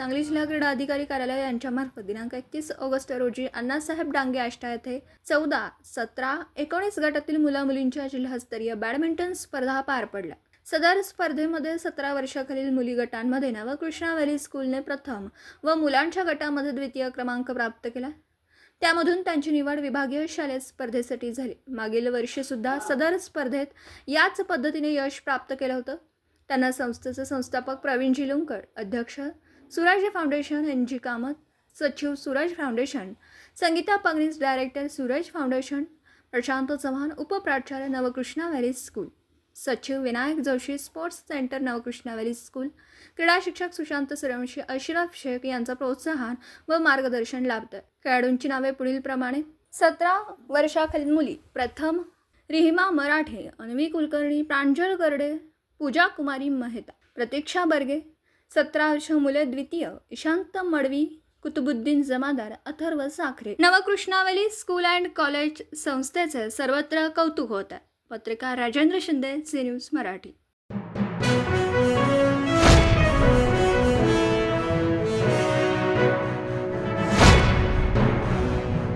सांगली जिल्हा क्रीडा अधिकारी कार्यालय यांच्यामार्फत दिनांक एकतीस ऑगस्ट रोजी अण्णासाहेब डांगे आष्टा येथे चौदा सतरा एकोणीस गटातील मुला मुलींच्या जिल्हास्तरीय बॅडमिंटन स्पर्धा पार पडल्या. सदर स्पर्धेमध्ये सतरा वर्षाखालील मुली गटांमध्ये नवकृष्णा व्हॅली स्कूलने प्रथम व मुलांच्या गटामध्ये द्वितीय क्रमांक प्राप्त केला. त्यामधून त्यांची निवड विभागीय शालेय स्पर्धेसाठी झाली. मागील वर्षीसुद्धा सदर स्पर्धेत याच पद्धतीने यश प्राप्त केलं होतं. त्यांना संस्थेचे संस्थापक प्रवीण जिलुंकर अध्यक्ष सुराज फाउंडेशन यांची कामत सचिव Suraj foundation Sangeeta Pagnis director Suraj foundation Prashant Chavan उपप्राचार्य Navkrishna valley school सचिव Vinayak Joshi sports centre Navkrishna valley school क्रीडा शिक्षक सुशांत सूर्यवंशी अशरफ शेख यांचं प्रोत्साहन व मार्गदर्शन लाभतं. खेळाडूंची नावे पुढीलप्रमाणे सतरा वर्षाखालील मुली प्रथम रिहिमा मराठे अन्वी कुलकर्णी प्रांजल गर्डे पूजा कुमारी मेहता प्रतीक्षा बर्गे सतरा वर्ष मुले द्वितीय Ishant Madavi Kutubuddin Jamadar Atharva Sakhare. Navkrishnavalli school and college संस्थेचे सर्वत्र कौतुक होत आहे. पत्रकार राजेंद्र शिंदे सी न्यूज मराठी.